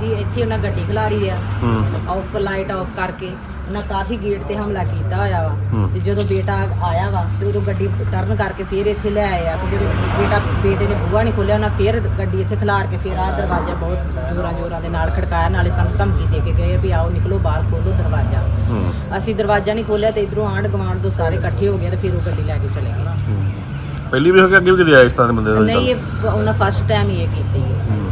ਜੀ ਇੱਥੇ ਉਹਨਾਂ ਗੱਡੀ ਖਿਲਾਰੀ ਆ। ਹੂੰ। ਆਫ ਲਾਈਟ ਆਫ ਕਰਕੇ ਉਹਨਾਂ ਕਾਫੀ ਗੇਟ ਤੇ ਹਮਲਾ ਕੀਤਾ ਹੋਇਆ ਵਾ। ਹੂੰ। ਤੇ ਜਦੋਂ ਬੇਟਾ ਆਇਆ ਵਾ ਤੇ ਉਦੋਂ ਗੱਡੀ ਟਰਨ ਕਰਕੇ ਫੇਰ ਇੱਥੇ ਲੈ ਆਏ ਆ। ਤੇ ਜਦੋਂ ਬੇਟਾ ਬੇਟੇ ਨੇ ਬੂਹਾ ਨਹੀਂ ਖੋਲਿਆ ਉਹਨਾਂ ਫੇਰ ਗੱਡੀ ਇੱਥੇ ਖਿਲਾਰ ਕੇ ਫੇਰ ਆ ਦਰਵਾਜ਼ਾ ਬਹੁਤ ਜ਼ੋਰਾਂ ਜ਼ੋਰਾਂ ਦੇ ਨਾਲ ਖੜਕਾਇਆ। ਨਾਲੇ ਸਾਨੂੰ ਧਮਕੀ ਦੇ ਕੇ ਗਏ ਵੀ ਆਓ ਨਿਕਲੋ ਬਾਹਰ ਖੋਲੋ ਦਰਵਾਜ਼ਾ। ਹੂੰ। ਅਸੀਂ ਦਰਵਾਜ਼ਾ ਨਹੀਂ ਖੋਲਿਆ ਤੇ ਇਧਰੋਂ ਆਂਢ ਗੁਆਂਢ ਤੋਂ ਸਾਰੇ ਇਕੱਠੇ ਹੋ ਗਏ ਤੇ ਫਿਰ ਉਹ ਗੱਡੀ ਲੈ ਕੇ ਚਲੇ ਗਏ। ਪਹਿਲੀ ਵੀ ਹੋ ਕੇ ਅੱਗੇ ਵੀ ਕਦੇ ਆਇਆ ਇਸ ਤਰ੍ਹਾਂ ਦੇ ਬੰਦੇ? ਦਾ ਨਹੀਂ ਇਹ ਉਹਨਾਂ ਫਸਟ ਟਾਈਮ ਹੀ ਇਹ ਕੀਤੀ ਹੈ ਹੂੰ।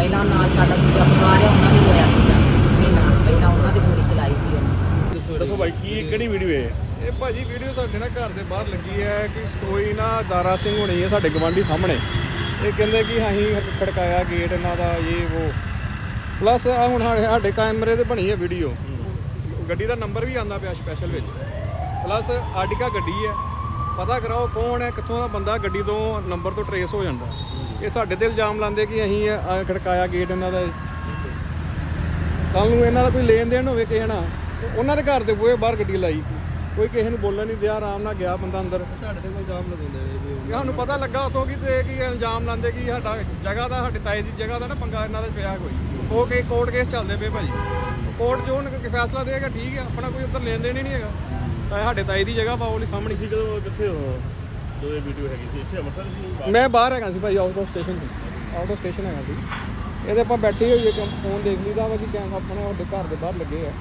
ਪਹਿਲਾਂ ਨਾਲ ਸਾਡਾ ਦੂਜਾ ਪਰਿਵਾਰ ਹੈ ਉਹਨਾਂ ਦੇ ਹੋਇਆ ਸੀਗਾ। ਮਹੀਨਾ ਪਹਿਲਾਂ ਉਹਨਾਂ ਦੇ ਗੋਲੀ ਚਲਾਈ ਸੀ ਉਹਨਾਂ। ਦੱਸੋ ਭਾਈ ਕੀ ਕਿਹੜੀ ਵੀਡੀਓ ਹੈ? ਇਹ ਭਾਜੀ ਵੀਡੀਓ ਸਾਡੇ ਨਾ ਘਰ ਦੇ ਬਾਹਰ ਲੱਗੀ ਹੈ ਕਿ ਕੋਈ ਨਾ ਦਾਰਾ ਸਿੰਘ ਹੋਣੀ ਹੈ ਸਾਡੇ ਗਵਾਂਢੀ ਸਾਹਮਣੇ। ਇਹ ਕਹਿੰਦੇ ਕਿ ਅਸੀਂ ਖੜਕਾਇਆ ਗੇਟ ਇਹਨਾਂ ਦਾ ਇਹ ਉਹ। ਪਲੱਸ ਆ ਹੁਣ ਸਾਡੇ ਕੈਮਰੇ ਤੇ ਬਣੀ ਹੈ ਵੀਡੀਓ ਗੱਡੀ ਦਾ ਨੰਬਰ ਵੀ ਆਂਦਾ ਪਿਆ ਸਪੈਸ਼ਲ ਵਿੱਚ। ਪਲੱਸ ਆਰਟਿਕਾ ਗੱਡੀ ਹੈ। ਪਤਾ ਕਰਾਓ ਕੌਣ ਹੈ ਕਿੱਥੋਂ ਦਾ ਬੰਦਾ ਗੱਡੀ ਤੋਂ ਨੰਬਰ ਤੋਂ ਟਰੇਸ ਹੋ ਜਾਂਦਾ। ਇਹ ਸਾਡੇ ਤੇ ਇਲਜ਼ਾਮ ਲਾਉਂਦੇ ਕਿ ਅਸੀਂ ਇਹ, ਖੜਕਾਇਆ ਗੇਟ ਇਹਨਾਂ ਦਾ ਕੱਲ ਨੂੰ ਇਹਨਾਂ ਦਾ ਕੋਈ ਲੈਣ ਦੇਣ ਹੋਵੇ ਕਿਸੇ ਨਾਲ ਉਹਨਾਂ ਦੇ ਘਰ ਦੇ ਬੂਹੇ ਬਾਹਰ ਗੱਡੀ ਲਾਈ। ਕੋਈ ਕਿਸੇ ਨੂੰ ਬੋਲਣ ਨਹੀਂ ਦਿਆ ਆਰਾਮ ਨਾਲ ਗਿਆ ਬੰਦਾ ਅੰਦਰ। ਤੁਹਾਡੇ ਤੇ ਕੋਈ ਇਲਜ਼ਾਮ ਲਗਾਉਂਦੇ ਨੇ ਸਾਨੂੰ ਪਤਾ ਲੱਗਾ ਉਤੋਂ ਕਿ ਤੇ ਕੀ ਇਲਜ਼ਾਮ ਲਾਉਂਦੇ ਕਿ ਸਾਡਾ ਜਗ੍ਹਾ ਦਾ ਸਾਡੇ ਤਾਏ ਦੀ ਜਗ੍ਹਾ ਦਾ ਨਾ ਪੰਗਾ ਇਹਨਾਂ ਦਾ ਪਿਆ ਕੋਈ। ਉਹ ਕਿ ਕੋਰਟ ਕੇਸ ਚੱਲਦੇ ਪਏ ਭਾਜੀ। ਕੋਰਟ ਜੋ ਉਹਨਾਂ ਫੈਸਲਾ ਦੇਗਾ ਠੀਕ ਹੈ ਆਪਣਾ ਕੋਈ ਉੱਧਰ ਲੈਣ ਦੇਣ ਹੀ ਨਹੀਂ ਹੈਗਾ। ਤਾਂ ਸਾਡੇ ਤਾਏ ਦੀ ਜਗ੍ਹਾ ਪਾਓ ਲਈ ਸਾਹਮਣੇ। ਕਿੱਥੇ ਹੋ? ਜਦੋਂ ਇਹ ਵੀਡੀਓ ਹੈਗੀ ਸੀ। ਇੱਥੇ ਅੰਮ੍ਰਿਤਸਰ ਸੀ ਮੈਂ ਬਾਹਰ ਹੈਗਾ ਸੀ ਭਾਈ ਆਊਟ ਆਫ ਸਟੇਸ਼ਨ ਸੀ। ਆਊਟ ਆਫ ਸਟੇਸ਼ਨ ਹੈਗਾ ਸੀ। ਇਹਦੇ ਆਪਾਂ ਬੈਠੇ ਹੋਈਏ ਕਿ ਫੋਨ ਦੇਖ ਲਈਦਾ ਵਾ ਕਿ ਕੈਮ ਆਪਣੇ ਸਾਡੇ ਘਰ ਦੇ ਬਾਹਰ ਲੱਗੇ ਆ।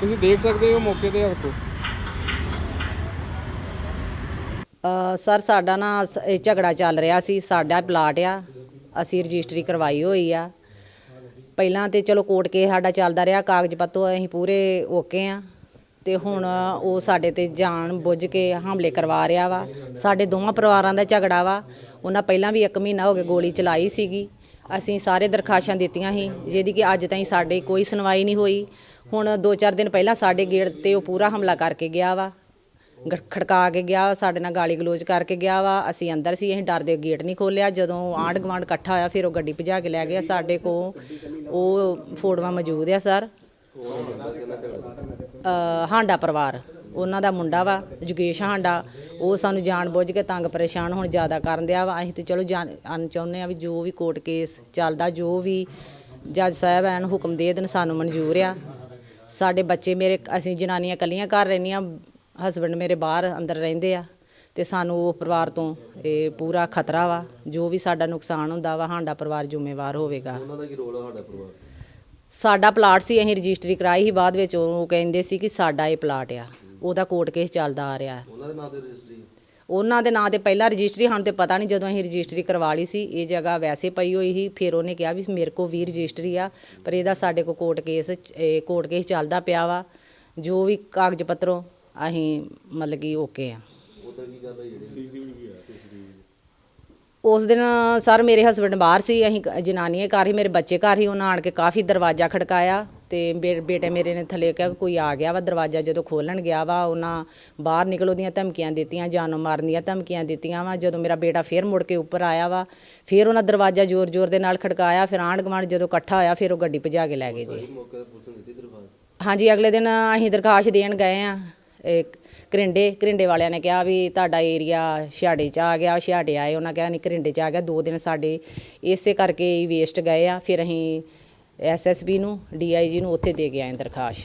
ਤੁਸੀਂ ਦੇਖ ਸਕਦੇ ਹੋ ਮੌਕੇ ਤੇ ਅ, ਸਰ ਸਾਡਾ ਨਾ ਇਹ ਝਗੜਾ ਚੱਲ ਰਿਹਾ ਸੀ। ਸਾਡਾ ਪਲਾਟ ਆ। ਅਸੀਂ ਰਜਿਸਟਰੀ ਕਰਵਾਈ ਹੋਈ ਆ। ਪਹਿਲਾਂ ਤੇ ਚਲੋ ਕੋਰਟ ਕੇ ਸਾਡਾ ਚੱਲਦਾ ਰਿਹਾ। ਕਾਗਜ਼ ਪੱਤਰ ਅਸੀਂ ਪੂਰੇ ਓਕੇ ਆ। ਤੇ ਹੁਣ ਉਹ ਸਾਡੇ ਤੇ ਜਾਣ ਬੁੱਝ ਕੇ ਹਮਲੇ ਕਰਵਾ ਰਿਹਾ ਵਾ। ਸਾਡੇ ਦੋਵਾਂ ਪਰਿਵਾਰਾਂ ਦਾ ਝਗੜਾ ਵਾ। ਉਹਨਾਂ ਪਹਿਲਾਂ ਵੀ 1 ਮਹੀਨਾ ਹੋ ਗਿਆ ਗੋਲੀ ਚਲਾਈ ਸੀਗੀ। ਅਸੀਂ ਸਾਰੇ ਦਰਖਾਸ਼ਾਂ ਦਿੱਤੀਆਂ ਸੀ, ਜਿਹਦੀ ਕਿ ਅੱਜ ਤਾਈਂ ਸਾਡੇ ਕੋਈ ਸੁਣਵਾਈ ਨਹੀਂ ਹੋਈ। ਹੁਣ 2-4 ਦਿਨ ਪਹਿਲਾਂ ਸਾਡੇ ਗੇਟ ਤੇ ਉਹ ਪੂਰਾ ਹਮਲਾ ਕਰਕੇ ਗਿਆ ਵਾ। ਗ- ਖੜਕਾ ਕੇ ਗਿਆ ਸਾਡੇ ਨਾਲ ਗਾਲੀ ਗਲੋਚ ਕਰਕੇ ਗਿਆ ਵਾ। ਅਸੀਂ ਅੰਦਰ ਸੀ, ਅਸੀਂ ਡਰਦੇ ਗੇਟ ਨਹੀਂ ਖੋਲਿਆ ਜਦੋਂ ਆਂਢ ਗੁਆਂਢ ਇਕੱਠਾ ਹੋਇਆ, ਫਿਰ ਉਹ ਗੱਡੀ ਭਜਾ ਕੇ ਲੈ ਗਿਆ ਸਾਡੇ ਕੋ ਉਹ ਫੋਟੋਆਂ ਮੌਜੂਦ ਆ, ਸਰ। ਹਾਂਡਾ ਪਰਿਵਾਰ, ਉਹਨਾਂ ਦਾ ਮੁੰਡਾ ਵਾ, ਜੁਗੇਸ਼ ਹਾਂਡਾ। ਉਹ ਸਾਨੂੰ ਜਾਣ ਬੁੱਝ ਕੇ ਤੰਗ ਪਰੇਸ਼ਾਨ ਹੁਣ ਜ਼ਿਆਦਾ ਕਰਨ ਦਿਆ ਵਾ। ਅਸੀਂ ਤੇ ਚਲੋ ਜਾਣ ਅਨ ਚਾਹੁੰਦੇ ਆ ਵੀ ਜੋ ਵੀ ਕੋਰਟ ਕੇਸ ਚੱਲਦਾ, ਜੋ ਵੀ ਜੱਜ ਸਾਹਿਬ ਐਨ ਹੁਕਮ ਦੇ ਦੇਣ, ਸਾਨੂੰ ਮਨਜ਼ੂਰ ਆ। ਸਾਡੇ ਬੱਚੇ ਮੇਰੇ, ਅਸੀਂ ਜਨਾਨੀਆਂ ਕੱਲੀਆਂ ਘਰ ਰਹਿੰਦੀਆਂ ਹਸਬੰਡ ਮੇਰੇ ਬਾਹਰ ਅੰਦਰ ਰਹਿੰਦੇ ਆ। ਤੇ ਸਾਨੂੰ ਉਹ ਪਰਿਵਾਰ ਤੋਂ ਇਹ ਪੂਰਾ ਖਤਰਾ ਵਾ। ਜੋ ਵੀ ਸਾਡਾ ਨੁਕਸਾਨ ਹੁੰਦਾ ਵਾ, ਹਾਂਡਾ ਪਰਿਵਾਰ ਜ਼ਿੰਮੇਵਾਰ ਹੋਵੇਗਾ। ਉਹਨਾਂ ਦਾ ਕੀ ਰੋਲ ਆ, ਸਾਡਾ ਪਰਿਵਾਰ? ਸਾਡਾ ਪਲਾਟ ਸੀ ਅਸੀਂ ਰਜਿਸਟਰੀ ਕਰਾਈ ਸੀ ਬਾਅਦ ਵਿੱਚ ਉਹ ਕਹਿੰਦੇ ਸੀ ਕਿ ਸਾਡਾ ਇਹ ਪਲਾਟ ਆ। ਉਹਦਾ ਕੋਰਟ ਕੇਸ ਚੱਲਦਾ ਆ ਰਿਹਾ। ਉਹਨਾਂ ਦੇ ਨਾਂ ਤੇ ਰਜਿਸਟਰੀ ਉਹਨਾਂ ਦੇ ਨਾਂ ਤੇ ਪਹਿਲਾਂ ਰਜਿਸਟਰੀ ਸਾਨੂੰ ਤੇ ਪਤਾ ਨਹੀਂ ਜਦੋਂ ਅਸੀਂ ਰਜਿਸਟਰੀ ਕਰਵਾ ਲਈ ਸੀ ਇਹ ਜਗ੍ਹਾ ਵੈਸੇ ਪਈ ਹੋਈ ਸੀ ਫਿਰ ਉਹਨੇ ਕਿਹਾ ਵੀ ਮੇਰੇ ਕੋ ਵੀ ਰਜਿਸਟਰੀ ਆ ਪਰ ਇਹਦਾ ਸਾਡੇ ਕੋ ਕੋਰਟ ਕੇਸ ਇਹ ਕੋਰਟ ਕੇਸ ਚੱਲਦਾ ਪਿਆ ਵਾ। ਜੋ ਵੀ ਕਾਗਜ਼ ਪੱਤਰੋਂ ਅਸੀਂ ਮਤਲਬ ਕਿ ਓਕੇ ਆ। ਉਧਰ ਕੀ ਗੱਲ ਹੈ ਜਿਹੜੀ? ਉਸ ਦਿਨ ਸਰ ਮੇਰੇ ਹਸਬੰਡ ਬਾਹਰ ਸੀ ਅਸੀਂ ਜਨਾਨੀਆਂ ਘਰ ਹੀ ਮੇਰੇ ਬੱਚੇ ਘਰ ਹੀ ਉਹਨਾਂ ਆਣ ਕੇ ਕਾਫੀ ਦਰਵਾਜ਼ਾ ਖੜਕਾਇਆ ਤੇ ਬੇਟੇ ਮੇਰੇ ਨੇ ਥੱਲੇ ਕਿਹਾ ਕੋਈ ਆ ਗਿਆ ਵਾ ਦਰਵਾਜ਼ਾ ਜਦੋਂ ਖੋਲਣ ਗਿਆ ਵਾ ਉਹਨਾਂ ਬਾਹਰ ਨਿਕਲੋ ਦੀਆਂ ਧਮਕੀਆਂ ਦਿੱਤੀਆਂ ਜਾਨੋਂ ਮਾਰਨ ਦੀਆਂ ਧਮਕੀਆਂ ਦਿੱਤੀਆਂ ਵਾ ਜਦੋਂ ਮੇਰਾ ਬੇਟਾ ਫੇਰ ਮੁੜ ਕੇ ਉੱਪਰ ਆਇਆ ਵਾ ਫਿਰ ਉਹਨਾਂ ਦਰਵਾਜ਼ਾ ਜ਼ੋਰ-ਜ਼ੋਰ ਦੇ ਨਾਲ ਖੜਕਾਇਆ ਫਿਰ ਆਂਢ ਗੁਆਂਢ ਜਦੋਂ ਇਕੱਠਾ ਹੋਇਆ ਫਿਰ ਉਹ ਗੱਡੀ ਭਜਾ ਕੇ ਲੈ ਗਏ ਜੀ। ਹਾਂਜੀ ਅਗਲੇ ਦਿਨ ਅਸੀਂ ਦਰਖਾਸਤ ਦੇਣ ਗਏ ਆ ਕਰਿੰਡੇ ਕਰਿੰਡੇ ਵਾਲਿਆਂ ਨੇ ਕਿਹਾ ਵੀ ਤੁਹਾਡਾ ਏਰੀਆ ਛਿਆੜੇ ਚ ਆ ਗਿਆ ਛਿਆੜੇ ਆਏ ਉਹਨਾਂ ਕਿਹਾ ਨਹੀਂ ਕਰਿੰਡੇ ਚ ਆ ਗਿਆ ਦੋ ਦਿਨ ਸਾਡੇ ਇਸੇ ਕਰਕੇ ਹੀ ਵੇਸਟ ਗਏ ਆ ਫਿਰ ਅਸੀਂ ਐਸਐਸਬੀ ਨੂੰ ਡੀਆਈਜੀ ਨੂੰ ਉੱਥੇ ਦੇ ਕੇ ਆਏ ਦਰਖਾਸਤ।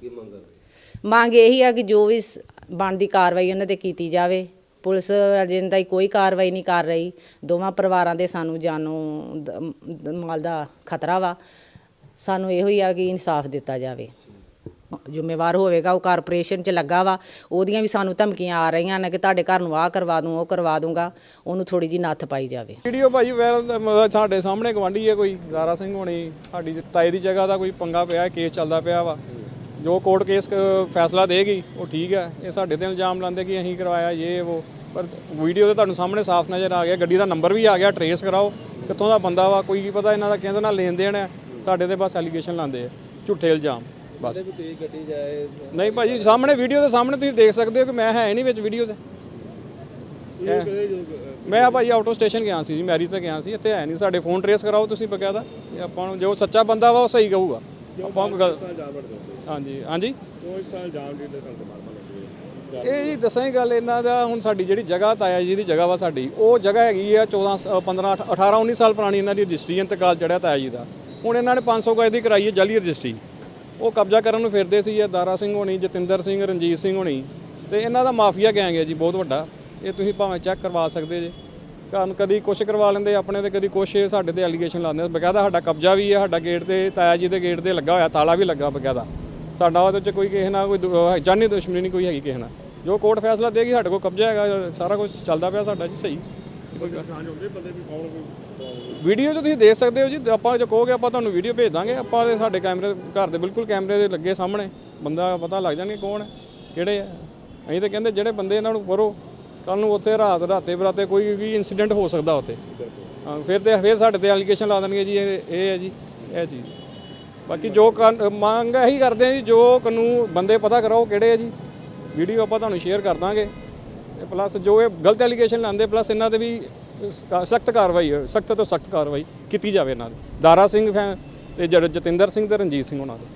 ਕੀ ਮੰਗ ਮੰਗ ਇਹੀ ਆ ਕਿ ਜੋ ਵੀ ਸ- ਬਣਦੀ ਕਾਰਵਾਈ ਉਹਨਾਂ ਤੇ ਕੀਤੀ ਜਾਵੇ। ਪੁਲਿਸ ਅਜੇ ਤਾਈਂ ਕੋਈ ਕਾਰਵਾਈ ਨਹੀਂ ਕਰ ਰਹੀ। ਦੋਵਾਂ ਪਰਿਵਾਰਾਂ ਦੇ ਸਾਨੂੰ ਜਾਨੋਂ ਦ- ਦ- ਮਾਲ ਦਾ ਖਤਰਾ ਵਾ। ਸਾਨੂੰ ਇਹੋ ਹੀ ਆ ਕਿ ਇਨਸਾਫ ਦਿੱਤਾ ਜਾਵੇ। ਜ਼ਿੰਮੇਵਾਰ ਹੋਵੇਗਾ, ਉਹ ਕਾਰਪੋਰੇਸ਼ਨ 'ਚ ਲੱਗਾ ਵਾ, ਉਹਦੀਆਂ ਵੀ ਸਾਨੂੰ ਧਮਕੀਆਂ ਆ ਰਹੀਆਂ ਨੇ ਕਿ ਤੁਹਾਡੇ ਘਰ ਨੂੰ ਆਹ ਕਰਵਾ ਦੂੰ, ਉਹ ਕਰਵਾ ਦੂੰਗਾ, ਉਹਨੂੰ ਥੋੜੀ ਜੀ ਨੱਥ ਪਾਈ ਜਾਵੇ। ਵੀਡੀਓ ਭਾਜੀ ਵਾਇਰਲ ਮਤਲਬ ਸਾਡੇ ਸਾਹਮਣੇ ਗਵਾਂਢੀ ਹੈ ਕੋਈ ਦਾਰਾ ਸਿੰਘ ਹੋਣੀ, ਸਾਡੀ ਤਾਏ ਦੀ ਜਗ੍ਹਾ ਦਾ ਕੋਈ ਪੰਗਾ ਪਿਆ ਕੇਸ ਚੱਲਦਾ ਪਿਆ ਵਾ। ਜੋ ਕੋਰਟ ਕੇਸ ਕ- ਫੈਸਲਾ ਦੇਗੀ, ਉਹ ਠੀਕ ਹੈ, ਇਹ ਸਾਡੇ ਤੇ ਇਲਜ਼ਾਮ ਲਾਉਂਦੇ ਕਿ ਅਸੀਂ ਕਰਵਾਇਆ ਇਹ ਉਹ ਪਰ ਵੀਡੀਓ ਤੇ ਤੁਹਾਨੂੰ ਸਾਹਮਣੇ ਸਾਫ਼ ਨਜ਼ਰ ਆ ਗਿਆ, ਗੱਡੀ ਦਾ ਨੰਬਰ ਵੀ ਆ ਗਿਆ ਟਰੇਸ ਕਰਾਓ, ਕਿੱਥੋਂ ਦਾ ਬੰਦਾ ਵਾ, ਕੋਈ ਕੀ ਪਤਾ ਇਹਨਾਂ ਦਾ ਕਹਿੰਦੇ ਨਾਲ ਲੈਣ ਦੇਣ ਹੈ, ਸਾਡੇ ਤੇ ਬਸ ਐਲੀਗੇਸ਼ਨ ਲਾਉਂਦੇ ਆ, ਝੂਠੇ ਇਲਜ਼ਾਮ। ਬਸ। ਤੇਜ਼ ਗੱਡੀ ਜਾਏ ਨਹੀਂ ਭਾਜੀ ਸਾਹਮਣੇ ਵੀਡੀਓ ਦੇ ਸਾਹਮਣੇ ਤੁਸੀਂ ਦੇਖ ਸਕਦੇ ਹੋ ਕਿ ਮੈਂ ਹੈ ਨਹੀਂ ਵਿੱਚ ਵੀਡੀਓ ਤੇ। ਮੈਂ ਆ ਭਾਈ ਆਫ ਸਟੇਸ਼ਨ ਗਿਆ ਸੀ ਜੀ ਮੈਰਿਜ ਤੇ ਗਿਆ ਸੀ ਇੱਥੇ ਹੈ ਨਹੀਂ ਸਾਡੇ ਫੋਨ ਟਰੇਸ ਕਰਾਓ ਤੁਸੀਂ ਬਕਾਇਦਾ। ਇਹ ਆਪਾਂ ਨੂੰ ਜੋ ਸੱਚਾ ਬੰਦਾ ਵਾ ਉਹ ਸਹੀ ਕਹੂਗਾ। ਆਪਾਂ ਨੂੰ ਗੱਲ ਹਾਂਜੀ ਹਾਂਜੀ। ਇਹ ਜੀ ਦੱਸਾਂ ਗੱਲ ਇਹਨਾਂ ਦਾ ਹੁਣ ਸਾਡੀ ਜਿਹੜੀ ਜਗ੍ਹਾ ਤਾਇਆ ਜੀ ਦੀ ਜਗ੍ਹਾ ਵਾ ਸਾਡੀ ਉਹ ਜਗ੍ਹਾ ਹੈਗੀ ਆ 14 ਸ- 15 18 19 ਸਾਲ ਪੁਰਾਣੀ ਇਹਨਾਂ ਦੀ ਰਜਿਸਟਰੀ ਇੰਤਕਾਲ ਚੜਿਆ ਤਾਇਆ ਜੀ ਦਾ। ਹੁਣ ਇਹਨਾਂ ਨੇ 500 ਗਜ ਦੀ ਕਰਾਈ ਹੈ ਜਾਲੀ ਰਜਿਸਟਰੀ। ਉਹ ਕਬਜ਼ਾ ਕਰਨ ਨੂੰ ਫਿਰਦੇ ਸੀ, ਇਹ ਦਾਰਾ ਸਿੰਘ ਹੋਣੀ, ਜਤਿੰਦਰ ਸਿੰਘ, ਰਣਜੀਤ ਸਿੰਘ ਹੋਣੀ ਤੇ ਇਹਨਾਂ ਦਾ ਮਾਫੀਆ ਗੈਂਗ ਹੈ ਜੀ, ਬਹੁਤ ਵੱਡਾ। ਇਹ ਤੁਸੀਂ ਭਾਵੇਂ ਚੈੱਕ ਕਰਵਾ ਸਕਦੇ ਜੇ। ਕਾਰਨ ਕਦੀ ਕੁਛ ਕਰਵਾ ਲੈਂਦੇ, ਆਪਣੇ ਤੇ ਕਦੀ ਕੁਛ ਸਾਡੇ ਤੇ ਐਲੀਗੇਸ਼ਨ ਲਾਉਂਦੇ ਬਕਾਇਦਾ ਸਾਡਾ ਕਬਜ਼ਾ ਵੀ ਹੈ, ਸਾਡਾ ਗੇਟ ਤੇ ਤਾਇਆ ਜੀ ਦੇ ਗੇਟ ਤੇ ਲੱਗਾ ਹੋਇਆ, ਤਾਲਾ ਵੀ ਲੱਗਾ ਬਕਾਇਦਾ। ਸਾਡਾ ਉਹਦੇ ਵਿੱਚ ਕੋਈ ਕਿਸੇ ਨਾਲ ਕੋਈ ਜਾਨੀ ਦੁਸ਼ਮਣੀ ਨਹੀਂ ਕੋਈ ਹੈਗੀ ਕਿਸੇ ਨਾਲ। ਜੋ ਕੋਰਟ ਫੈਸਲਾ ਦੇਗੀ, ਸਾਡੇ ਕੋਲ ਕਬਜ਼ਾ ਹੈਗਾ, ਸਾਰਾ ਕੁਝ ਚੱਲਦਾ ਪਿਆ ਸਾਡਾ ਜੀ, ਸਹੀ। ਵੀਡੀਓ 'ਚ ਤੁਸੀਂ ਦੇਖ ਸਕਦੇ ਹੋ ਜੀ, ਆਪਾਂ ਜੋ ਕਹੋਗੇ, ਆਪਾਂ ਤੁਹਾਨੂੰ ਵੀਡੀਓ ਭੇਜ ਦਾਂਗੇ। ਆਪਾਂ ਦੇ ਸਾਡੇ ਕੈਮਰੇ, ਘਰ ਦੇ ਬਿਲਕੁਲ ਕੈਮਰੇ ਦੇ ਲੱਗੇ ਸਾਹਮਣੇ। ਬੰਦਾ ਪਤਾ ਲੱਗ ਜਾਣਗੇ ਕੌਣ ਹੈ, ਕਿਹੜੇ ਆ ਅਸੀਂ ਤਾਂ ਕਹਿੰਦੇ ਜਿਹੜੇ ਬੰਦੇ ਇਹਨਾਂ ਨੂੰ ਕਰੋ ਕੱਲ ਨੂੰ ਉੱਥੇ ਰਾਤ, ਰਾਤੇ ਬਰਾਤੇ ਕੋਈ ਵੀ ਇਨਸੀਡੈਂਟ ਹੋ ਸਕਦਾ ਉੱਥੇ। ਫਿਰ ਤੇ, ਫਿਰ ਸਾਡੇ ਤੇ ਐਲੀਗੇਸ਼ਨ ਲਾ ਦੇਣਗੇ ਜੀ, ਇਹ ਇਹ ਹੈ ਜੀ, ਇਹ ਚੀਜ਼। ਬਾਕੀ ਜੋ ਕਾਨ- ਮੰਗ ਇਹੀ ਕਰਦੇ ਆ ਜੀ, ਜੋ ਕਾਨੂੰਨ, ਬੰਦੇ ਪਤਾ ਕਰਾਓ ਕਿਹੜੇ ਆ ਜੀ। ਵੀਡੀਓ ਆਪਾਂ ਤੁਹਾਨੂੰ ਸ਼ੇਅਰ ਕਰ ਦਾਂਗੇ। ਪਲੱਸ ਜੋ ਇਹ ਗਲਤ ਐਲੀਗੇਸ਼ਨ ਲਾਉਂਦੇ ਪਲੱਸ ਇਹਨਾਂ ਤੇ ਵੀ ਸਖਤ ਕਾਰਵਾਈ ਹੋਵੇ ਸਖਤ ਤੋਂ ਸਖਤ ਕਾਰਵਾਈ ਕੀਤੀ ਜਾਵੇ ਇਹਨਾਂ ਦੀ। ਦਾਰਾ ਸਿੰਘ ਫੈ- ਤੇ ਜੜ ਜਤਿੰਦਰ ਸਿੰਘ ਤੇ ਰਣਜੀਤ ਸਿੰਘ ਉਹਨਾਂ ਦੇ।